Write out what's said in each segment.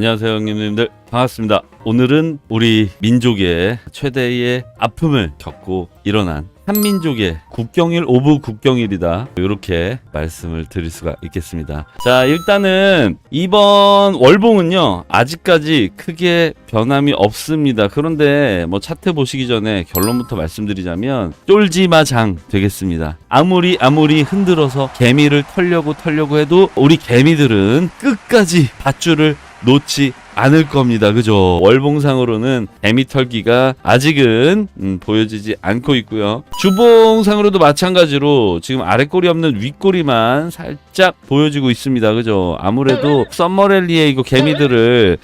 안녕하세요 형님들. 반갑습니다. 오늘은 우리 민족의 최대의 아픔을 겪고 일어난 한민족의 국경일 오브 국경일이다. 이렇게 말씀을 드릴 수가 있겠습니다. 자 일단은 이번 월봉은요 아직까지 크게 변함이 없습니다. 그런데 뭐 차트 보시기 전에 결론부터 말씀드리자면 쫄지마장 되겠습니다. 아무리 아무리 흔들어서 개미를 털려고 털려고 해도 우리 개미들은 끝까지 밧줄을 놓지 않을 겁니다. 그죠? 월봉상으로는 개미털기가 아직은 음, 보여지지 않고 있고요. 주봉상으로도 마찬가지로 지금 아래꼬리 없는 윗꼬리만 살짝 보여지고 있습니다. 그죠? 아무래도 썸머랠리에 이거 개미들을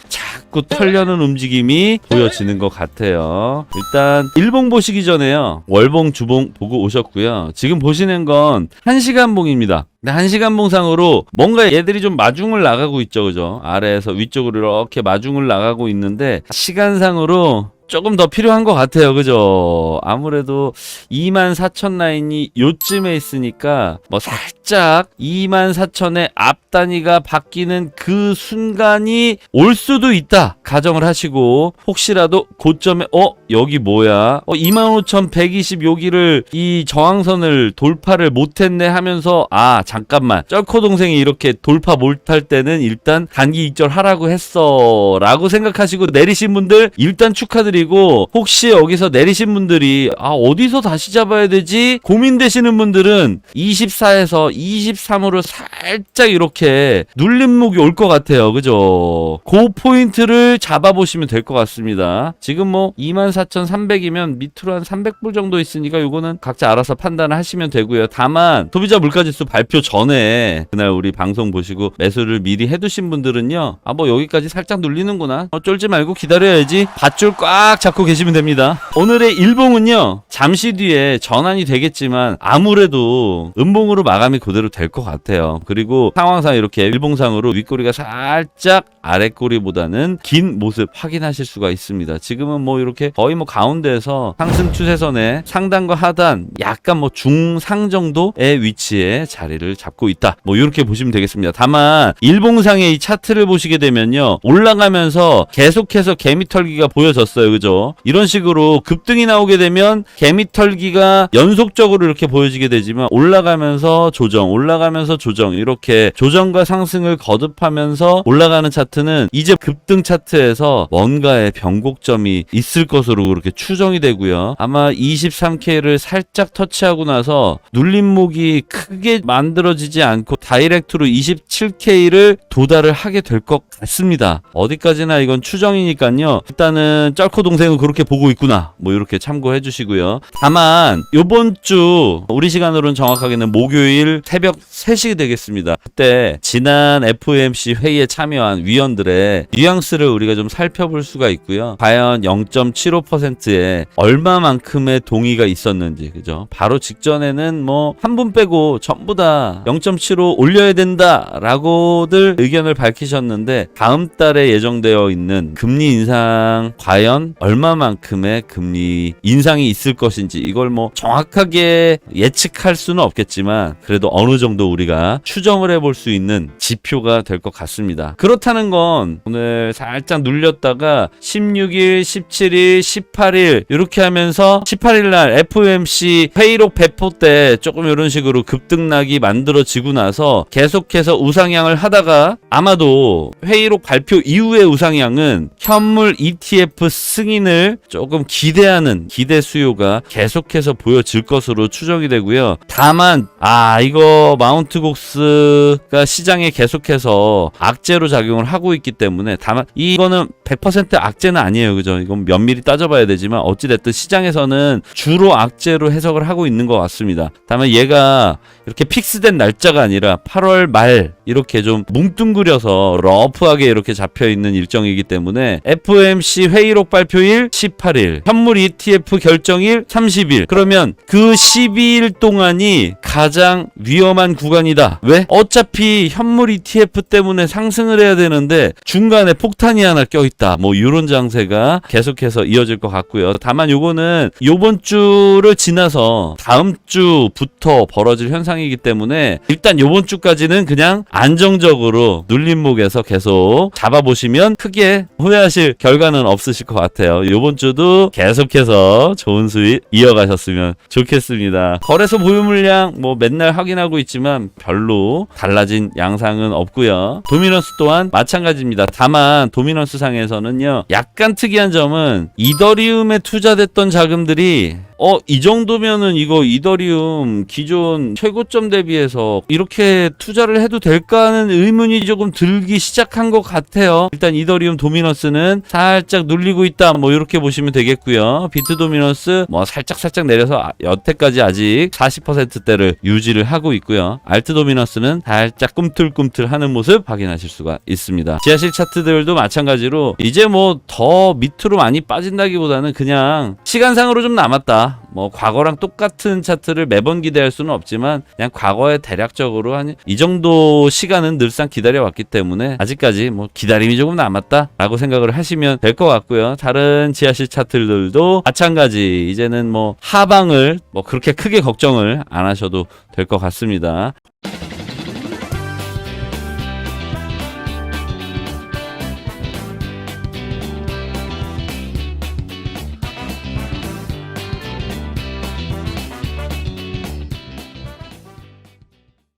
자꾸 털려는 움직임이 보여지는 것 같아요. 일단 일봉 보시기 전에요. 월봉, 주봉 보고 오셨고요. 지금 보시는 건 1시간 봉입니다. 근데 1시간 봉상으로 뭔가 얘들이 좀 마중을 나가고 있죠. 그죠? 아래에서 위쪽으로 이렇게 마중을 나가고 있는데 시간상으로 조금 더 필요한 것 같아요. 그죠? 아무래도 2만 4천 라인이 요쯤에 있으니까 뭐 살짝 2만 4천의 앞 단위가 바뀌는 그 순간이 올 수도 있다. 가정을 하시고 혹시라도 고점에 어 여기 뭐야? 어 25,120 여기를 이 저항선을 돌파를 못했네 하면서 아 잠깐만 쩔코 동생이 이렇게 돌파 못할 때는 일단 단기 익절하라고 했어라고 생각하시고 내리신 분들 일단 축하드 리고 혹시 여기서 내리신 분들이 아 어디서 다시 잡아야 되지? 고민되시는 분들은 24에서 23으로 살짝 이렇게 눌림목이 올 것 같아요. 그죠? 그 포인트를 잡아보시면 될 것 같습니다. 지금 뭐 24,300이면 밑으로 한 300불 정도 있으니까 요거는 각자 알아서 판단을 하시면 되고요. 다만 소비자 물가지수 발표 전에 그날 우리 방송 보시고 매수를 미리 해두신 분들은요 아 뭐 여기까지 살짝 눌리는구나. 어, 쫄지 말고 기다려야지. 밧줄 꽉 잡고 계시면 됩니다. 오늘의 일봉은요 잠시 뒤에 전환이 되겠지만 아무래도 음봉으로 마감이 그대로 될 것 같아요. 그리고 상황상 이렇게 일봉상으로 윗꼬리가 살짝 아랫꼬리보다는 긴 모습 확인하실 수가 있습니다. 지금은 뭐 이렇게 거의 뭐 가운데에서 상승 추세선에 상단과 하단 약간 뭐 중상 정도의 위치에 자리를 잡고 있다. 뭐 이렇게 보시면 되겠습니다. 다만 일봉상의 이 차트를 보시게 되면요 올라가면서 계속해서 개미털기가 보여졌어요 그죠 이런 식으로 급등이 나오게 되면 개미털기가 연속적으로 이렇게 보여지게 되지만 올라가면서 조정 올라가면서 조정 이렇게 조정과 상승을 거듭하면서 올라가는 차트는 이제 급등 차트에서 뭔가의 변곡점이 있을 것으로 그렇게 추정이 되고요 아마 23K를 살짝 터치하고 나서 눌림목이 크게 만들어지지 않고 다이렉트로 27K를 도달을 하게 될 것 같습니다. 어디까지나 이건 추정이니까요. 일단은 쩔코 동생은 그렇게 보고 있구나. 뭐 이렇게 참고해 주시고요. 다만 요번 주 우리 시간으로는 정확하게는 목요일 새벽 3시 되겠습니다. 그때 지난 FOMC 회의에 참여한 위원들의 뉘앙스를 우리가 좀 살펴볼 수가 있고요. 과연 0.75%에 얼마만큼의 동의가 있었는지 그죠? 바로 직전에는 뭐 한 분 빼고 전부 다 0.75 올려야 된다라고들 의견을 밝히셨는데 다음 달에 예정되어 있는 금리 인상 과연 얼마만큼의 금리 인상이 있을 것인지 이걸 뭐 정확하게 예측할 수는 없겠지만 그래도 어느 정도 우리가 추정을 해볼 수 있는 지표가 될 것 같습니다. 그렇다는 건 오늘 살짝 눌렸다가 16일, 17일, 18일 이렇게 하면서 18일 날 FOMC 회의록 배포 때 조금 이런 식으로 급등락이 만들어지고 나서 계속해서 우상향을 하다가 아마도 회의록 발표 이후의 우상향은 현물 ETF 승인을 조금 기대하는 기대 수요가 계속해서 보여질 것으로 추정이 되고요. 다만 아 이거 마운트 곡스가 시장에 계속해서 악재로 작용을 하고 있기 때문에 다만 이거는 100% 악재는 아니에요. 그죠? 이건 면밀히 따져봐야 되지만 어찌됐든 시장에서는 주로 악재로 해석을 하고 있는 것 같습니다. 다만 얘가 이렇게 픽스된 날짜가 아니라 8월 말 이렇게 좀 뭉뚱그려서 러프하게 이렇게 잡혀 있는 일정이기 때문에 FOMC 회의록 발표 발표일 18일, 현물 ETF 결정일 30일. 그러면 그 12일 동안이 가장 위험한 구간이다. 왜? 어차피 현물 ETF 때문에 상승을 해야 되는데 중간에 폭탄이 하나 껴있다. 뭐 이런 장세가 계속해서 이어질 것 같고요. 다만 요거는 요번 주를 지나서 다음 주부터 벌어질 현상 이기 때문에 일단 요번 주까지는 그냥 안정적으로 눌림목에서 계속 잡아보시면 크게 후회하실 결과는 없으실 것 같아요. 요번 주도 계속해서 좋은 수익 이어가셨으면 좋겠습니다. 거래소 보유 물량 뭐 맨날 확인하고 있지만 별로 달라진 양상은 없고요. 도미넌스 또한 마찬가지입니다. 다만 도미넌스 상에서는요. 약간 특이한 점은 이더리움에 투자됐던 자금들이 어, 이 정도면은 이거 이더리움 기존 최고점 대비해서 이렇게 투자를 해도 될까 하는 의문이 조금 들기 시작한 것 같아요. 일단 이더리움 도미너스는 살짝 눌리고 있다. 뭐 이렇게 보시면 되겠고요. 비트 도미너스 뭐 살짝 살짝 내려서 아- 여태까지 아직 40%대를 유지를 하고 있고요. 알트 도미너스는 살짝 꿈틀꿈틀 하는 모습 확인하실 수가 있습니다. 지하실 차트들도 마찬가지로 이제 뭐 더 밑으로 많이 빠진다기보다는 그냥 시간상으로 좀 남았 다. 뭐 과거랑 똑같은 차트를 매번 기대할 수는 없지만 그냥 과거에 대략적으로 한 이 정도 시간은 늘상 기다려 왔기 때문에 아직까지 뭐 기다림이 조금 남았다라고 생각을 하시면 될 것 같고요. 다른 지하실 차트들도 마찬가지 이제는 뭐 하방을 뭐 그렇게 크게 걱정을 안 하셔도 될 것 같습니다.